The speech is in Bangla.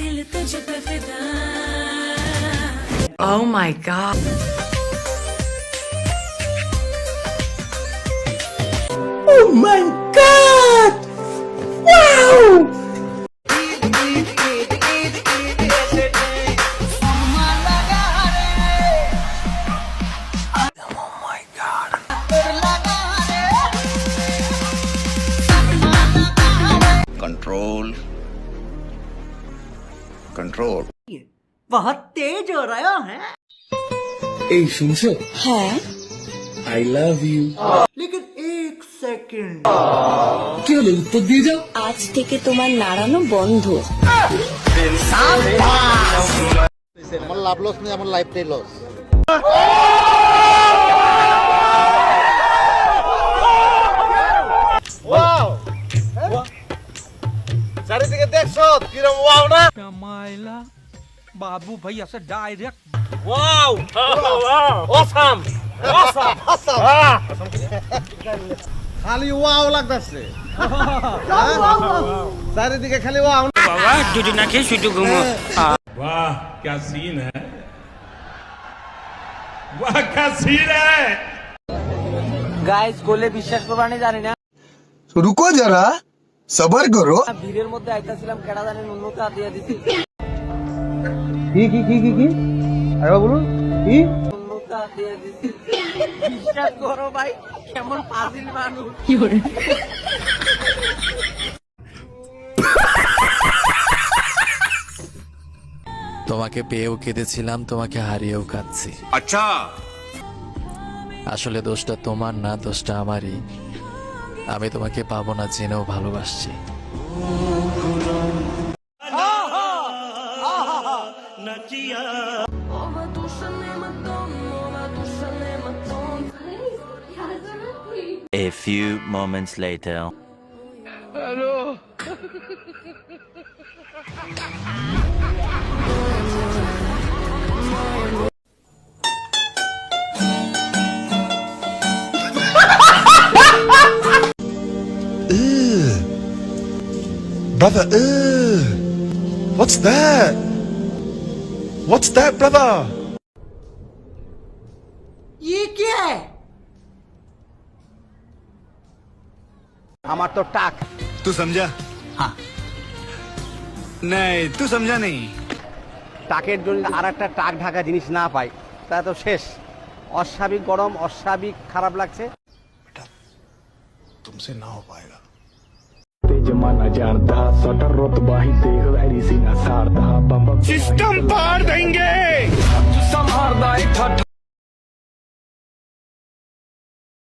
दिल तुझ पे फिदा Oh my god. Oh my god! Wow! control control बहुत तेज हो रहा है এই শুনছো হ্যাঁ আই লাভ ইউ लेकिन एक सेकंड কি হলো উত্তর দিয়ে যাও আজ থেকে তোমার নাড়ানো বন্ধ আমার লাভ লস নেই আমার লাইফটাই লস দেখছো কিরম ওয়াও না मायला बाबू भाई असं डायरेक्ट খালি ওয়াও লাগতেছে চারিদিকে খালি ওয়াও बाबा तुझे ना खेल सुटू घुमो वाह क्या सीन है वाह क्या सीन है গাইস গোলে বিশ্বাস করবা না জানি না রুকো যারা সবার ভিড়ের মধ্যে কেডা জানেন দিছি কি কি কি কি কি? আরে বলুন কি? দিছি বিশ্বাস করো ভাই কেমন মানুষ। কি করে তোমাকে পেয়েও কেঁদেছিলাম তোমাকে হারিয়েও কাঁদছি। আচ্ছা। আসলে দোষটা তোমার না দোষটা আমারই। আমি তোমাকে পাবো না জেনেও ভালোবাসছি A few moments later. brother uh, what's that what's that brother ये क्या है আমার তো টাক तू समझा हाँ नहीं तू समझा नहीं টাকের জন্য আর একটা টাক ঢাকা জিনিস না পাই তা তো শেষ অস্বাভাবিক গরম অস্বাভাবিক খারাপ লাগছে तुमसे ना हो पाएगा जमाना जारदा सटर रुतबाही देख वैरी सीना सारदा सिस्टम पार देंगे। संभारदा